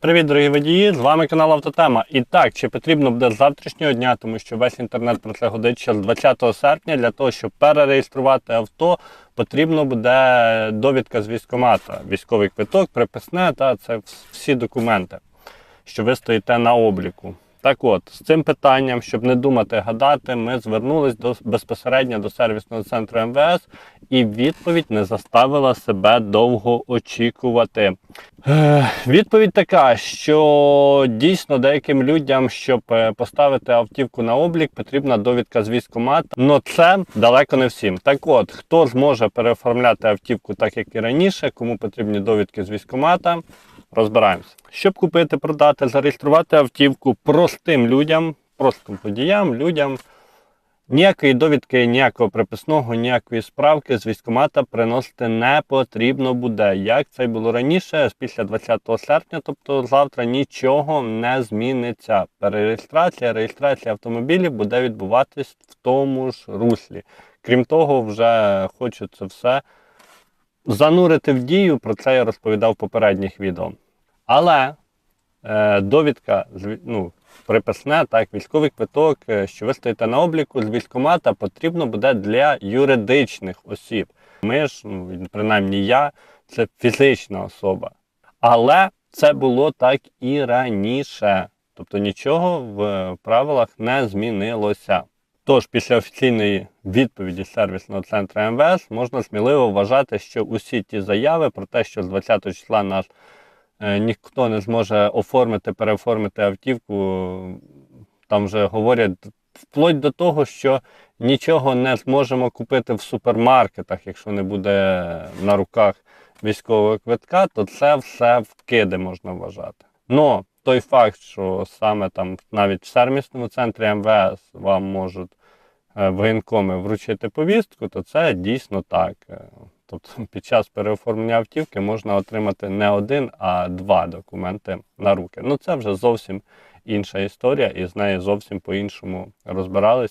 Привіт, дорогі водії! З вами канал Автотема. І так, чи потрібно буде з завтрашнього дня, тому що весь інтернет про це годить ще з 20 серпня. Для того, щоб перереєструвати авто, потрібно буде довідка з військомата, військовий квиток, приписне та це всі документи, що ви стоїте на обліку. Так от, з цим питанням, щоб не думати гадати, ми звернулись до безпосередньо до сервісного центру МВС, і відповідь не заставила себе довго очікувати. Е, Відповідь така, що дійсно деяким людям, щоб е, поставити автівку на облік, потрібна довідка з військкомата. але це далеко не всім. Так от, хто зможе переоформляти автівку так, як і раніше, кому потрібні довідки з військкомата, розбираємося. Щоб купити, продати, зареєструвати автівку простим людям, простим водіям, людям. Ніякої довідки, ніякого приписного, ніякої справки з військкомата приносити не потрібно буде. Як це було раніше, після 20 серпня, тобто завтра нічого не зміниться. Перереєстрація, реєстрація автомобілів буде відбуватись в тому ж руслі. Крім того, вже хочу це все занурити в дію. Про це я розповідав в попередніх відео. Але е, довідка ну, приписне, так, військовий квиток, е, що ви стоїте на обліку з військкомата, потрібно буде для юридичних осіб. Ми ж, ну, принаймні я, це фізична особа. Але це було так і раніше. Тобто нічого в правилах не змінилося. Тож, після офіційної відповіді сервісного центру МВС можна сміливо вважати, що усі ті заяви про те, що з 20 числа наш е, ніхто не зможе оформити, переоформити автівку. Там вже говорять вплоть до того, що нічого не зможемо купити в супермаркетах, якщо не буде на руках військового квитка, то це все вкиди можна вважати. Но той факт, що саме там навіть в сервісному центрі МВС вам можуть воєнкоми вручити повістку, то це дійсно так. Е, Тобто під час переоформлення автівки можна отримати не один, а два документи на руки. Ну це вже зовсім інша історія, і з нею зовсім по-іншому розбирались